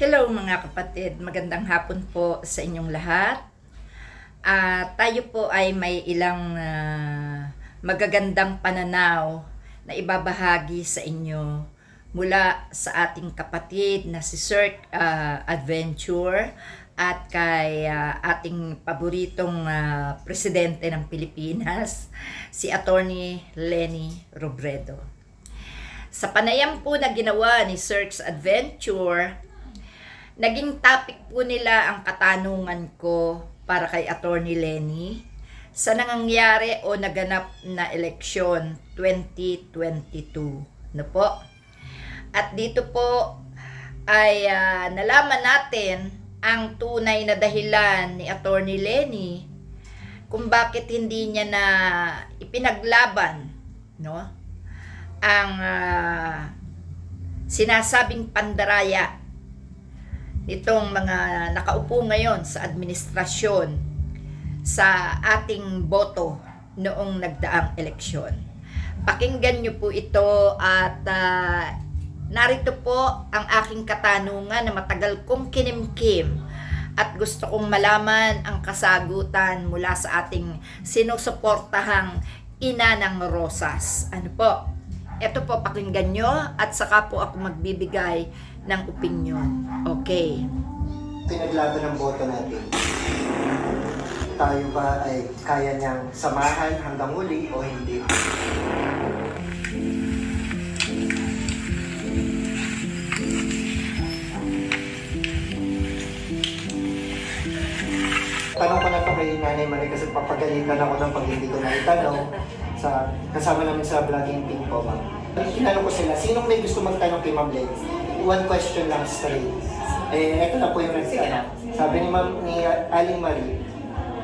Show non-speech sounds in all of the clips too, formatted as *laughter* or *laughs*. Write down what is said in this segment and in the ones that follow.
Hello mga kapatid, magandang hapon po sa inyong lahat. Ah, tayo po ay may ilang ah, magagandang pananaw na ibabahagi sa inyo mula sa ating kapatid na si Sir ah, Adventure at kay ah, ating paboritong ah, presidente ng Pilipinas, si Attorney Lenny Robredo. Sa panayam po na ginawa ni Sir's Adventure, naging topic po nila ang katanungan ko para kay Attorney Lenny sa nangyayari o naganap na eleksyon 2022. No po? At dito po ay ah, nalaman natin ang tunay na dahilan ni Attorney Lenny kung bakit hindi niya na ipinaglaban no ang ah, sinasabing pandaraya nitong mga nakaupo ngayon sa administrasyon sa ating boto noong nagdaang eleksyon. Pakinggan niyo po ito at ah, narito po ang aking katanungan na matagal kong kinimkim at gusto kong malaman ang kasagutan mula sa ating sinusuportahang ina ng Rosas. Ano po? Ito po pakinggan nyo at saka po ako magbibigay ng opinion. Okay. pinaglaban ng boto natin. Tayo ba ay kaya niyang samahan hanggang huli o hindi? Tanong ko na to kay Nanay Marie kasi papagalitan ako ng pag hindi ko na itanong sa kasama namin sa vlogging team po, ma'am. Tinanong ko sila, sinong may gusto magtanong kay Ma'am Len? One question lang straight. Eh, eto na po yung nagtanong. Sabi ni Ma'am ni Aling Marie,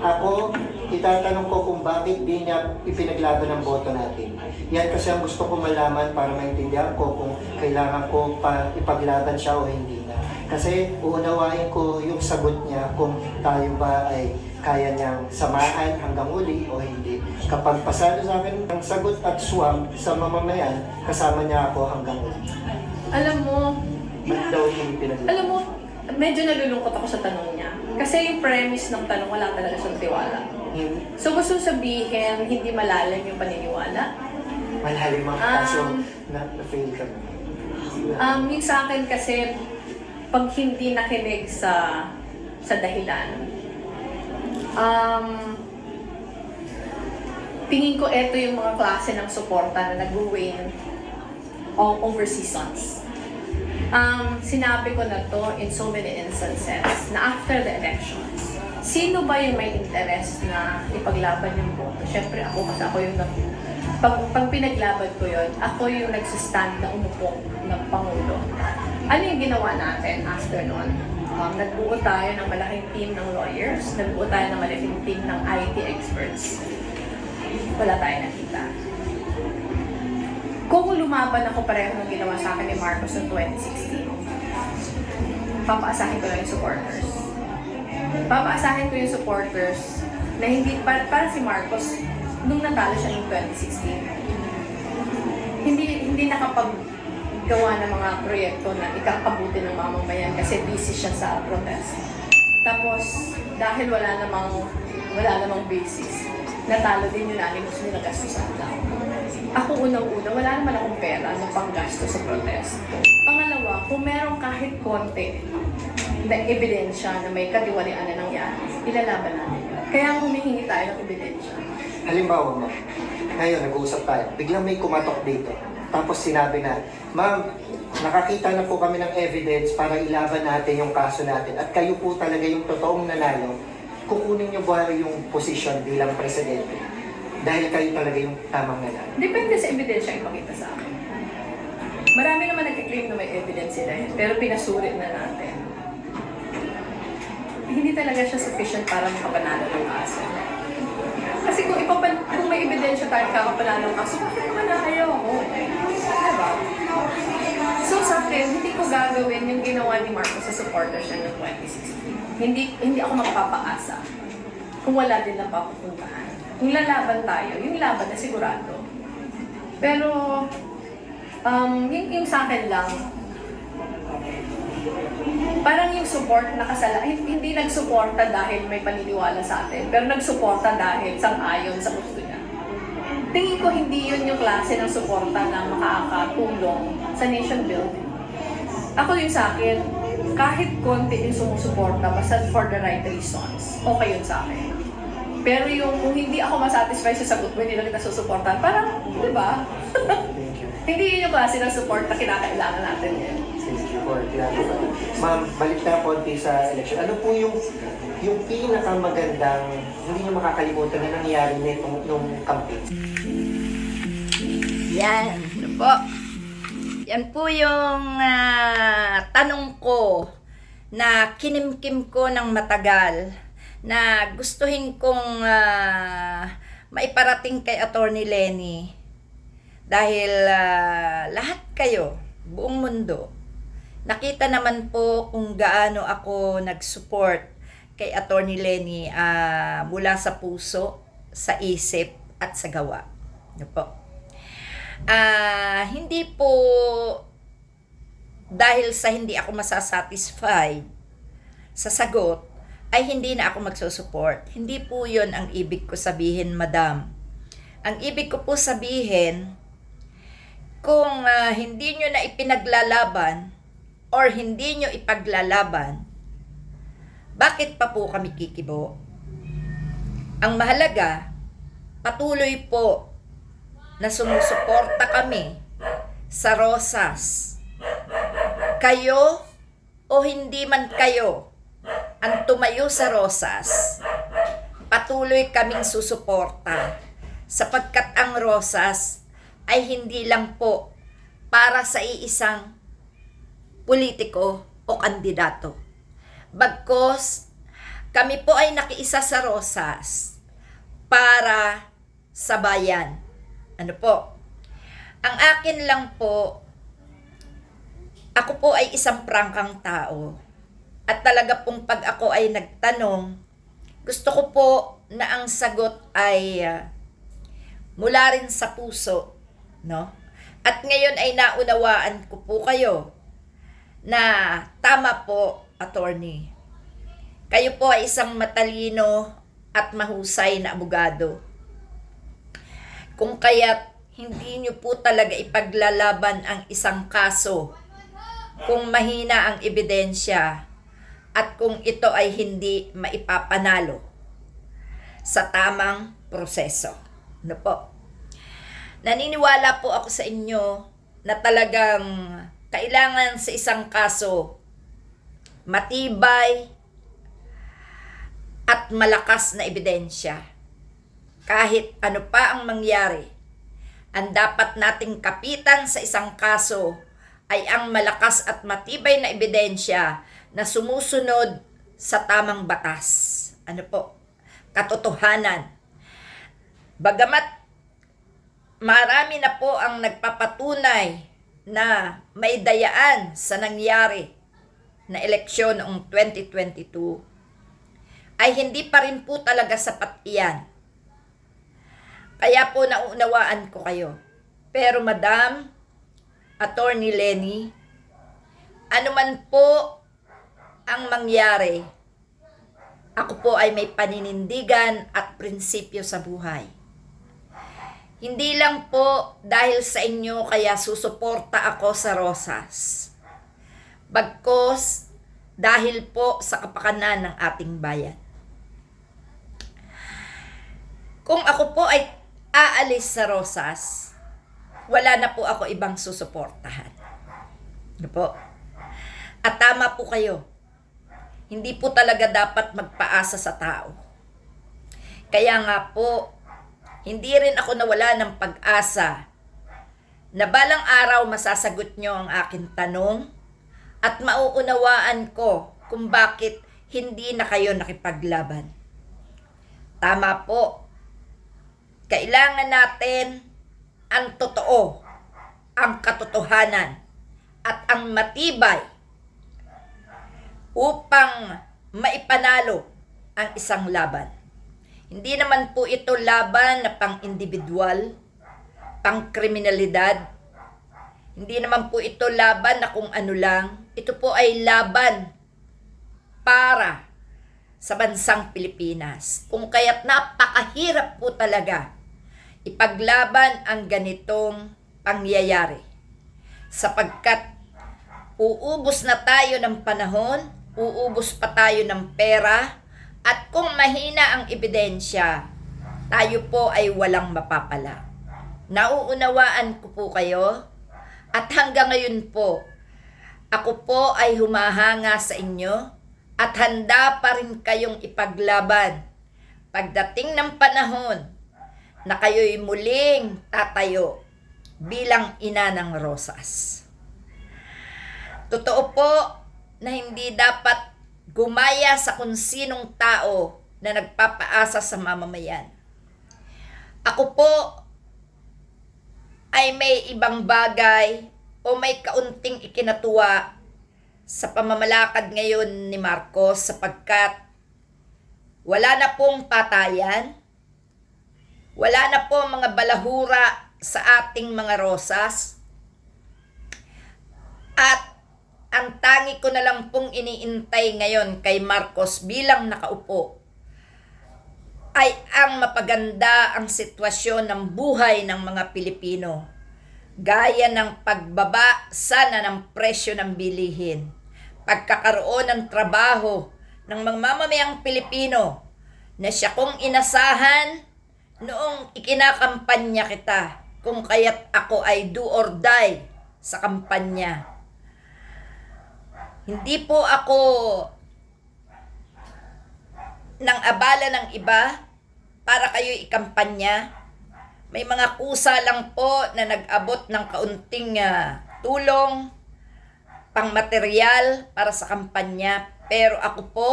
ako, itatanong ko kung bakit di niya ipinaglaban ang boto natin. Yan kasi ang gusto ko malaman para maintindihan ko kung kailangan ko pa ipaglaban siya o hindi na. Kasi uunawain ko yung sagot niya kung tayo ba ay kaya niyang samahan hanggang uli o hindi. Kapag pasado sa akin ang sagot at swam sa mamamayan, kasama niya ako hanggang uli. Alam mo, Ba't daw yung pinaglaban? alam mo, medyo nalulungkot ako sa tanong niya. Kasi yung premise ng tanong, wala talaga siyang tiwala. So gusto sabihin, hindi malalim yung paniniwala. Malalim ang kaso na, na-fail ka. Um, yung sa akin kasi, pag hindi nakinig sa sa dahilan, um, tingin ko ito yung mga klase ng suporta na nag-wane o- over seasons. Um, sinabi ko na to in so many instances na after the elections, sino ba yung may interest na ipaglaban yung boto? Siyempre ako kasi ako yung pag, pag pinaglaban ko yun, ako yung nagsistand na umupo ng Pangulo. Ano yung ginawa natin after nun? Um, nagbuo tayo ng malaking team ng lawyers, nagbuo tayo ng malaking team ng IT experts. Wala tayo nakita. Kung lumaban ako pareho ng ginawa sa akin ni Marcos noong 2016, papaasahin ko lang yung supporters. Papaasahin ko yung supporters na hindi, para, para si Marcos, nung natalo siya noong 2016, hindi hindi nakapaggawa ng mga proyekto na ikakabuti ng mamamayan kasi busy siya sa protest. Tapos, dahil wala namang wala namang basis, natalo din yung unanimous nila gastusan lang. Ako unang-una, wala naman akong pera na panggasto sa protest. Pangalawa, kung meron kahit konti na ebidensya na may katiwalian na nangyari, ilalaban natin yun. Kaya humihingi tayo ng ebidensya. Halimbawa mo, ngayon nag-uusap tayo, biglang may kumatok dito. Tapos sinabi na, Ma'am, nakakita na po kami ng evidence para ilaban natin yung kaso natin at kayo po talaga yung totoong nanalo, kukunin niyo ba yung posisyon bilang presidente? Dahil kayo talaga yung tamang nanalo. Depende sa ebidensya yung ipakita sa akin. Marami naman nag-claim na may evidence sila eh, pero pinasulit na natin. Hindi talaga siya sufficient para makapanalo ng kaso. Kasi kung, ipapan kung may ebidensya tayo kakapanalo ng kaso, bakit naman ayaw ako? Diba? So sa akin, hindi ko gagawin yung ginawa ni Marcos sa supporters niya noong 2016. Hindi, hindi ako magpapaasa kung wala din na papupuntahan. Kung lalaban tayo, yung laban na sigurado. Pero, um, yung, yung sa akin lang, parang yung support nakasala, hindi, hindi nagsuporta dahil may paniniwala sa atin, pero nagsuporta dahil sang-ayon sa gusto niya. Tingin ko hindi yun yung klase ng suporta na makakatulong sa nation building. Ako yun sa akin, kahit konti yung sumusuporta, basta for the right reasons, okay yun sa akin. Pero yung kung hindi ako masatisfy sa sagot mo, hindi lang kita susuportahan, parang, di ba? *laughs* Hindi yun yung klase ng support na kinakailangan natin ngayon. For clarifying. Ma'am, balik tayo konti sa election. Ano po yung yung pinakamagandang, hindi nyo makakalimutan na nangyari nitong nung campaign? Yan, ano po. Yan po yung ah, tanong ko na kinimkim ko ng matagal na gustuhin kong ah, maiparating kay Attorney Lenny dahil ah, lahat kayo, buong mundo, nakita naman po kung gaano ako nag-support kay Attorney Lenny ah, mula sa puso, sa isip, at sa gawa. Ano po? Ah, hindi po dahil sa hindi ako masasatisfied sa sagot ay hindi na ako magsusupport. Hindi po 'yon ang ibig ko sabihin, madam. Ang ibig ko po sabihin kung ah, hindi nyo na ipinaglalaban or hindi nyo ipaglalaban, bakit pa po kami kikibo? Ang mahalaga, patuloy po na sumusuporta kami sa Rosas. Kayo o hindi man kayo ang tumayo sa Rosas, patuloy kaming susuporta sapagkat ang Rosas ay hindi lang po para sa iisang politiko o kandidato. Bagkos, kami po ay nakiisa sa Rosas para sa bayan. Ano po? Ang akin lang po, ako po ay isang prangkang tao. At talaga pong pag ako ay nagtanong, gusto ko po na ang sagot ay ah, mula rin sa puso, no? At ngayon ay naunawaan ko po kayo na tama po, attorney. Kayo po ay isang matalino at mahusay na abogado. Kung kaya't hindi nyo po talaga ipaglalaban ang isang kaso kung mahina ang ebidensya at kung ito ay hindi maipapanalo sa tamang proseso. Ano po? Naniniwala po ako sa inyo na talagang kailangan sa isang kaso matibay at malakas na ebidensya. Kahit ano pa ang mangyari, ang dapat nating kapitan sa isang kaso ay ang malakas at matibay na ebidensya na sumusunod sa tamang batas. Ano po? Katotohanan. Bagamat marami na po ang nagpapatunay na may dayaan sa nangyari na eleksyon noong 2022, ay hindi pa rin po talaga sapat iyan. Kaya po nauunawaan ko kayo. Pero Madam, Attorney Lenny, ano man po ang mangyari, ako po ay may paninindigan at prinsipyo sa buhay. Hindi lang po dahil sa inyo kaya susuporta ako sa Rosas. Bagkos dahil po sa kapakanan ng ating bayan. Kung ako po ay aalis sa Rosas, wala na po ako ibang susuportahan. Ano po? At tama po kayo. Hindi po talaga dapat magpaasa sa tao. Kaya nga po, hindi rin ako nawala ng pag-asa na balang araw masasagot nyo ang aking tanong at mauunawaan ko kung bakit hindi na kayo nakipaglaban. Tama po. Kailangan natin ang totoo, ang katotohanan, at ang matibay upang maipanalo ang isang laban. Hindi naman po ito laban na pang-individual, pang-kriminalidad. Hindi naman po ito laban na kung ano lang. Ito po ay laban para sa bansang Pilipinas. Kung kaya't napakahirap po talaga ipaglaban ang ganitong pangyayari. Sapagkat uubos na tayo ng panahon, uubos pa tayo ng pera, at kung mahina ang ebidensya, tayo po ay walang mapapala. Nauunawaan ko po kayo, at hanggang ngayon po, ako po ay humahanga sa inyo at handa pa rin kayong ipaglaban pagdating ng panahon na kayo'y muling tatayo bilang ina ng rosas. Totoo po na hindi dapat gumaya sa kung sinong tao na nagpapaasa sa mamamayan. Ako po ay may ibang bagay o may kaunting ikinatuwa sa pamamalakad ngayon ni Marcos sapagkat wala na pong patayan, wala na po mga balahura sa ating mga rosas, at ang tangi ko na lang pong iniintay ngayon kay Marcos bilang nakaupo. Ay ang mapaganda ang sitwasyon ng buhay ng mga Pilipino. Gaya ng pagbaba sana ng presyo ng bilihin, pagkakaroon ng trabaho ng mga mamamayang Pilipino na siya kong inasahan noong ikinakampanya kita kung kaya't ako ay do or die sa kampanya. Hindi po ako nang abala ng iba para kayo ikampanya. May mga kusa lang po na nag-abot ng kaunting ah, tulong pang material para sa kampanya. Pero ako po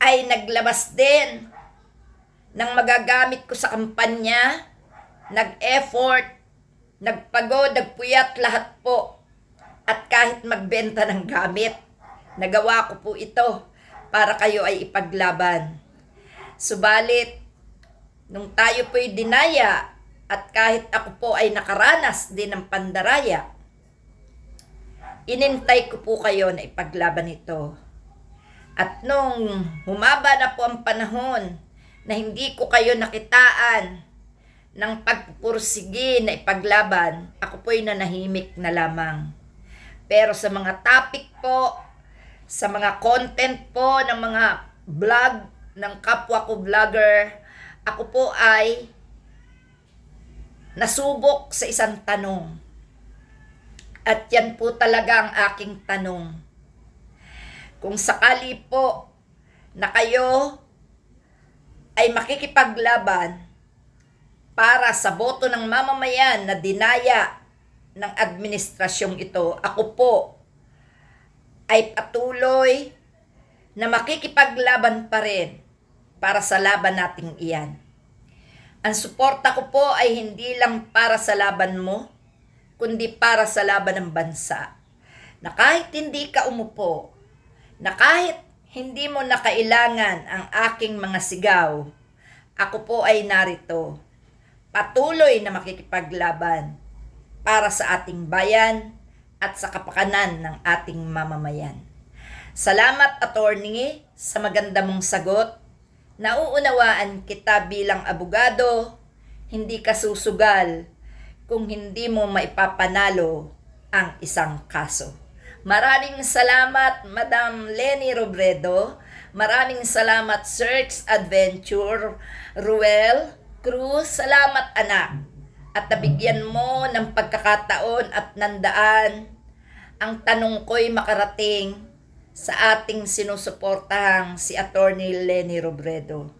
ay naglabas din ng magagamit ko sa kampanya, nag-effort, nagpagod, nagpuyat lahat po. At kahit magbenta ng gamit, nagawa ko po ito para kayo ay ipaglaban. Subalit, nung tayo po'y dinaya at kahit ako po ay nakaranas din ng pandaraya, inintay ko po kayo na ipaglaban ito. At nung humaba na po ang panahon na hindi ko kayo nakitaan ng pagpupursige na ipaglaban, ako po'y nanahimik na lamang. Pero sa mga topic po, sa mga content po ng mga vlog ng kapwa ko vlogger, ako po ay nasubok sa isang tanong. At yan po talaga ang aking tanong. Kung sakali po na kayo ay makikipaglaban para sa boto ng mamamayan na dinaya ng administrasyong ito, ako po ay patuloy na makikipaglaban pa rin para sa laban nating iyan. Ang suporta ko po ay hindi lang para sa laban mo, kundi para sa laban ng bansa. Na kahit hindi ka umupo, na kahit hindi mo na kailangan ang aking mga sigaw, ako po ay narito, patuloy na makikipaglaban para sa ating bayan at sa kapakanan ng ating mamamayan. Salamat, attorney, sa maganda mong sagot. Nauunawaan kita bilang abogado, hindi ka susugal kung hindi mo maipapanalo ang isang kaso. Maraming salamat, Madam Lenny Robredo. Maraming salamat, Search Adventure, Ruel Cruz. Salamat, anak. At nabigyan mo ng pagkakataon at nandaan ang tanong ko'y makarating sa ating sinusuportahang si Attorney Lenny Robredo.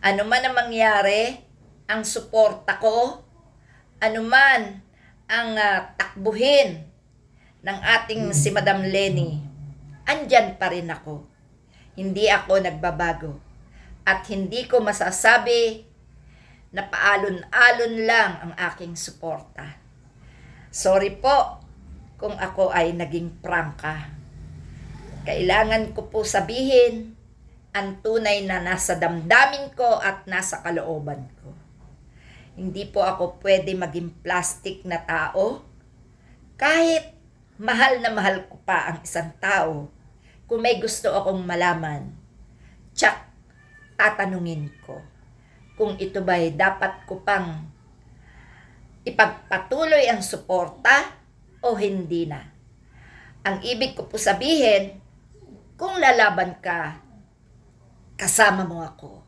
Ano man ang mangyari, ang suporta ko, ano man ang ah, takbuhin ng ating si Madam Lenny, andyan pa rin ako. Hindi ako nagbabago. At hindi ko masasabi na paalon-alon lang ang aking suporta. Sorry po kung ako ay naging prangka. Kailangan ko po sabihin ang tunay na nasa damdamin ko at nasa kalooban ko. Hindi po ako pwede maging plastic na tao kahit mahal na mahal ko pa ang isang tao, kung may gusto akong malaman, tsak, tatanungin ko kung ito ba'y dapat ko pang ipagpatuloy ang suporta o hindi na. Ang ibig ko po sabihin, kung lalaban ka, kasama mo ako.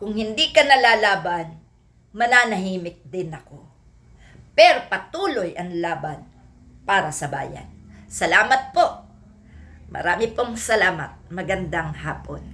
Kung hindi ka nalalaban, mananahimik din ako. Pero patuloy ang laban para sa bayan. Salamat po. Marami pong salamat. Magandang hapon.